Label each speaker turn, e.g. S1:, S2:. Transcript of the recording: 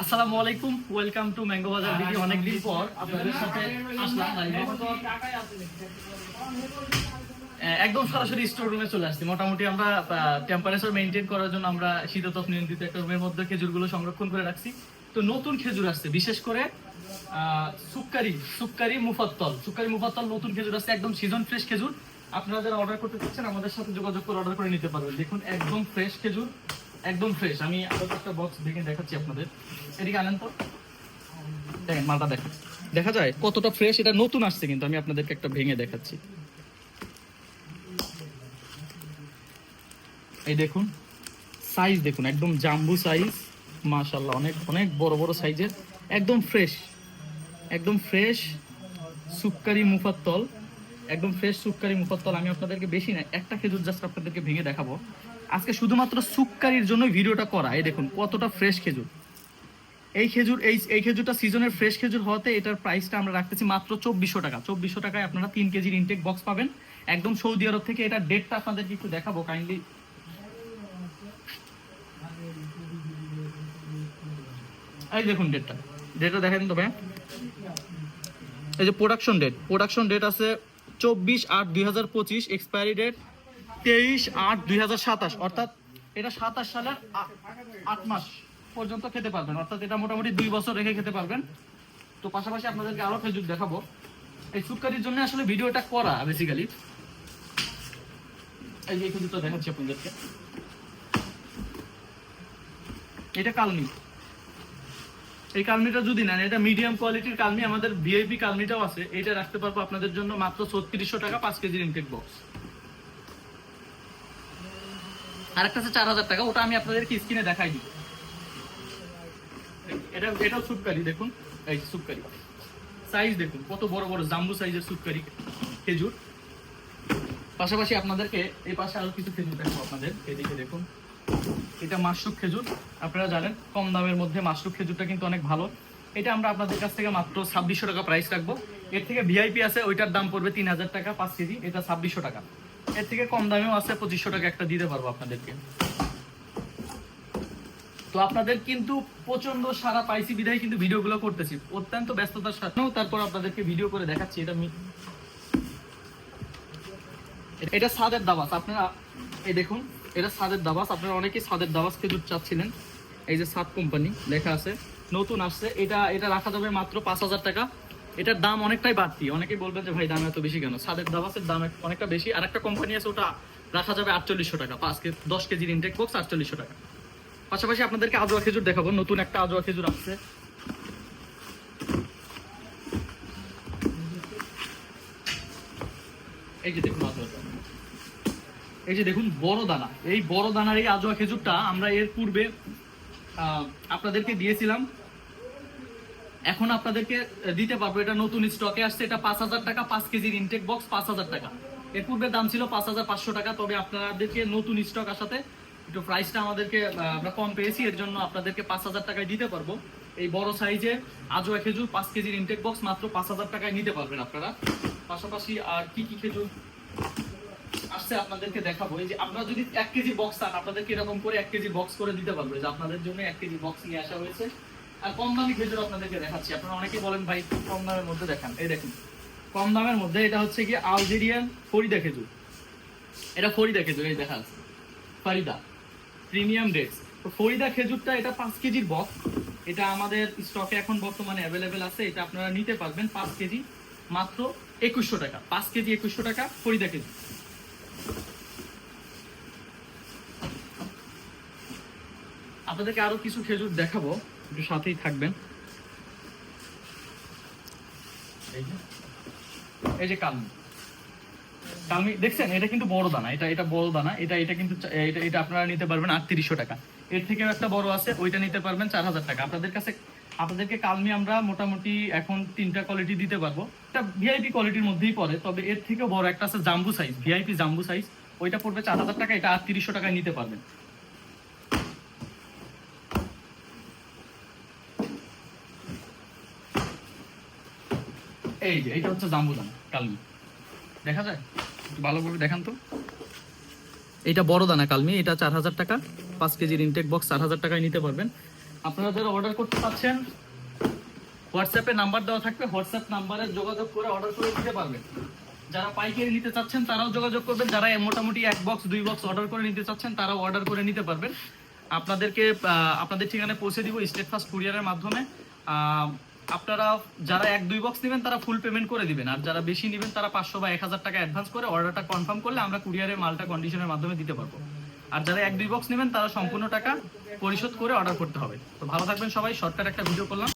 S1: আসসালামু আলাইকুম welcome to mango Bazar video অনেকদিন পর আপনাদের সাথে আসলাম। একদম সরাসরি স্টোর রুমে চলে আসছি। মোটামুটি আমরা টেম্পারেচার মেনটেন করার জন্য আমরা শীততাপ নিয়ন্ত্রিত একটা রুমের মধ্যে খেজুরগুলো সংরক্ষণ করে রাখছি। তো নতুন খেজুর আসছে বিশেষ করে আহ, সুক্কারি সুক্কারি মুফাত্তল। সুক্কারি মুফাত্তল নতুন খেজুর আসছে একদম সিজন ফ্রেশ খেজুর। আপনারা যারা অর্ডার করতে চাচ্ছেন আমাদের সাথে যোগাযোগ করে অর্ডার করে নিতে পারবেন। দেখুন একদম ফ্রেশ খেজুর। একদম ফ্রেশ আমি আলাদা একটা বক্স ভেঙে দেখাচ্ছি আপনাদের। এদিকে আনেন তো। দেখেন, মালটা দেখেন। দেখা যায় কতটা ফ্রেশ এটা নতুন আসছে কিন্তু, আমি আপনাদেরকে একটা ভেঙে দেখাচ্ছি। এই দেখুন সাইজ দেখুন, একদম জাম্বু সাইজ মাশাল্লাহ অনেক অনেক বড় বড় সাইজের একদম ফ্রেশ একদম ফ্রেশ সুক্কারি মুফাত্তল একদম ফ্রেশ সুক্কারি মুফাত্তল আমি আপনাদেরকে বেশি না, একটা খেজুর জাস্ট আপনাদেরকে ভেঙে দেখাবো। আজকে শুধুমাত্র সুক্কারির জন্য ভিডিওটা করা। এই দেখুন, কতটা ফ্রেশ খেজুর। এই খেজুর, এই এই খেজুরটা সিজনের ফ্রেশ খেজুর হওয়াতে এটার প্রাইসটা আমরা রাখতেছি মাত্র চব্বিশশো টাকা। চব্বিশশো টাকায় আপনারা তিন কেজির ইনটেক বক্স পাবেন। একদম সৌদি আরব থেকে এটা ডেটটা আপনাদেরকে একটু দেখাবো কাইন্ডলি এই দেখুন ডেটটা ডেটটা দেখেন তো ভাই এই যে প্রোডাকশন ডেট প্রোডাকশন ডেট আছে চব্বিশ আট দুই হাজার পঁচিশ এক্সপায়ারি ডেট তেইশ আট দুই হাজার সাতাশ, অর্থাৎ এটা সাতাশ সালের আট মাস পর্যন্ত খেতে পারবেন। অর্থাৎ এটা মোটামুটি দুই বছর রেখে খেতে পারবেন। তো পাশাপাশি আপনাদেরকে আরও খেজুর দেখাবো। এই সুটকারির জন্য আসলে ভিডিওটা করা বেসিক্যালি এই যে খেজুরটা দেখাচ্ছি আপনাদেরকে। এটা কালমি। এই কালমিটা যদি নেন, এটা মিডিয়াম কোয়ালিটির কালমি, আমাদের ভিআইপি কালমিটাও আছে। এটা রাখতে পারব আপনাদের জন্য মাত্র ছত্রিশশো টাকা পাঁচ কেজির ইনটেক বক্স আরেকটা চার হাজার টাকা, ওটা আমি আপনাদেরকে স্ক্রিনে দেখাই দিই এটা, এটাও সুটকারি, দেখুন। এই যে সুটকারি। সাইজ দেখুন, কত বড় বড় জাম্বু সাইজের সুটকারি খেজুর। পাশাপাশি আপনাদেরকে এই পাশে আরও কিছু খেজুর দেখাবো আপনাদের। এদিকে দেখুন, এটা মাশরুক খেজুর। আপনারা জানেন, কম দামের মধ্যে মাশরুক খেজুরটা কিন্তু অনেক ভালো। এটা আমরা আপনাদের কাছ থেকে মাত্র ছাব্বিশশো টাকা প্রাইস রাখব। এর থেকে ভিআইপি আছে, ওইটার দাম পড়বে তিন হাজার টাকা পাঁচ কেজি। এটা ছাব্বিশশো টাকা। এর থেকে কম দামেও আছে, পঁচিশশো টাকা একটা দিতে পারব আপনাদেরকে। তো আপনাদের কিন্তু প্রচণ্ড সারা পাইছি বিধায় কিন্তু ভিডিওগুলো করতেছি। অত্যন্ত ব্যস্ততার সাথেও তারপর আপনাদেরকে ভিডিও করে দেখাচ্ছি, এটা এটা সাদের দাবাস, আপনারা এই দেখুন, এটা সাদের দাবাস, আপনারা অনেকেই সাদের দাবাস খেজুর চাচ্ছিলেন। এই যে সাত কোম্পানি লেখা আছে। নতুন আসছে, এটা এটা রাখা যাবে মাত্র পাঁচ হাজার টাকা। এটার দাম অনেকটাই বাড়তি। অনেকেই বলবেন যে, ভাই, দাম এত বেশি কেন? সাদের দাবাসের দাম অনেকটা বেশি। আর একটা কোম্পানি আছে, ওটা রাখা যাবে আটচল্লিশশো টাকা, পাঁচ কেজি, দশ কেজির ইনটেক বক্স আটচল্লিশশো টাকা। পাশাপাশি আপনাদেরকে আজোয়া খেজুর দেখাবো, নতুন একটা আজোয়া খেজুর আসছে। এই যে দেখুন আজোয়াটা এই যে দেখুন বড় দানা। এই বড় দানার এই আজোয়া খেজুরটা আমরা এর পূর্বে আপনাদেরকে দিয়েছিলাম। এখন আপনাদেরকে দিতে পারব। এটা নতুন স্টকে আসছে। এটা পাঁচ হাজার টাকা, পাঁচ কেজির ইনটেক বক্স পাঁচ হাজার টাকা। এর পূর্বে দাম ছিল পাঁচ হাজার পাঁচশো টাকা। তবে আপনাদেরকে নতুন স্টক আসাতে একটু প্রাইসটা আমাদেরকে আমরা কম পেয়েছি। এর জন্য আপনাদেরকে পাঁচ হাজার টাকায় দিতে পারব। এই বড় সাইজের আজোয়া খেজুর পাঁচ কেজির ইনটেক বক্স মাত্র পাঁচ হাজার টাকায় নিতে পারবেন আপনারা। পাশাপাশি আর কি কি খেজুর আসছে আপনাদেরকে দেখাবো। এই যে আমরা যদি এক কেজি বক্স চান, আপনাদেরকে এরকম করে এক কেজি বক্স করে দিতে পারব। যে আপনাদের জন্য এক কেজি বক্স নিয়ে আসা হয়েছে। আর কম দামি খেজুর আপনাদেরকে দেখাচ্ছি। আপনারা অনেকেই বলেন, ভাই কম দামের মধ্যে দেখান। এই দেখুন, কম দামের মধ্যে এটা হচ্ছে কি আলজেরিয়ান ফরিদা খেজুর। এটা ফরিদা খেজুর, এই দেখা ফারিদা, প্রিমিয়াম ডেটস তো ফরিদা খেজুরটা এটা পাঁচ কেজির বক্স এটা আমাদের স্টকে এখন বর্তমানে অ্যাভেলেবেল আছে, এটা আপনারা নিতে পারবেন পাঁচ কেজি মাত্র একুশশো টাকা। পাঁচ কেজি একুশশো টাকা ফরিদা খেজুর। আপনাদেরকে আরও কিছু খেজুর দেখাবো। একটু সাথেই থাকবেন। এই যে কালমি। কালমি, দেখছেন? এটা কিন্তু বড় দানা, এটা এটা বড় দানা, এটা এটা কিন্তু এটা এটা আপনারা নিতে পারবেন আটত্রিশশো টাকা। এর থেকেও একটা বড় আছে, ওইটা নিতে পারবেন চার হাজার টাকা। আপনাদের কাছে, আপনাদেরকে কালমি আমরা মোটামুটি এখন তিনটা কোয়ালিটি দিতে পারব। এটা ভিআইপি কোয়ালিটির মধ্যেই পড়ে, তবে এর থেকেও বড় একটা আছে জাম্বু সাইজ ভিআইপি জাম্বু সাইজ ওইটা পড়বে চার হাজার টাকা, এটা আটত্রিশশো টাকায় নিতে পারবেন। এই যে, এইটা হচ্ছে জাম্বু দানা কালমি। দেখা যায়? একটু ভালোভাবে দেখান তো। এইটা বড় দানা কালমি, এটা চার হাজার টাকা। পাঁচ কেজির ইনটেক বক্স চার হাজার টাকায় নিতে পারবেন। আপনারা যারা অর্ডার করতে পারছেন হোয়াটসঅ্যাপে নাম্বার দেওয়া থাকবে। হোয়াটসঅ্যাপ নাম্বারে যোগাযোগ করে অর্ডার করে দিতে পারবেন। যারা পাইকারি নিতে চাচ্ছেন, তারাও যোগাযোগ করবেন। যারা মোটামুটি এক বক্স দুই বক্স অর্ডার করে নিতে চাচ্ছেন, তারাও অর্ডার করে নিতে পারবেন। আপনাদেরকে আপনাদের ঠিকানায় পৌঁছে দিব স্টেট ফাস্ট কুরিয়ারের মাধ্যমে। আপনারা যারা এক, দুই বক্স নেবেন, তারা ফুল পেমেন্ট করে দিবেন। আর যারা বেশি নেবেন, তারা পাঁচশো বা এক হাজার টাকা অ্যাডভান্স করে অর্ডারটা কনফার্ম করলে আমরা কুরিয়ারের মালটা কন্ডিশনের মাধ্যমে দিতে পারব। আর যারা এক, দুই বক্স নেবেন, তারা সম্পূর্ণ টাকা পরিশোধ করে অর্ডার করতে হবে। তো ভালো থাকবেন সবাই শর্টকাট একটা ভিডিও করলাম।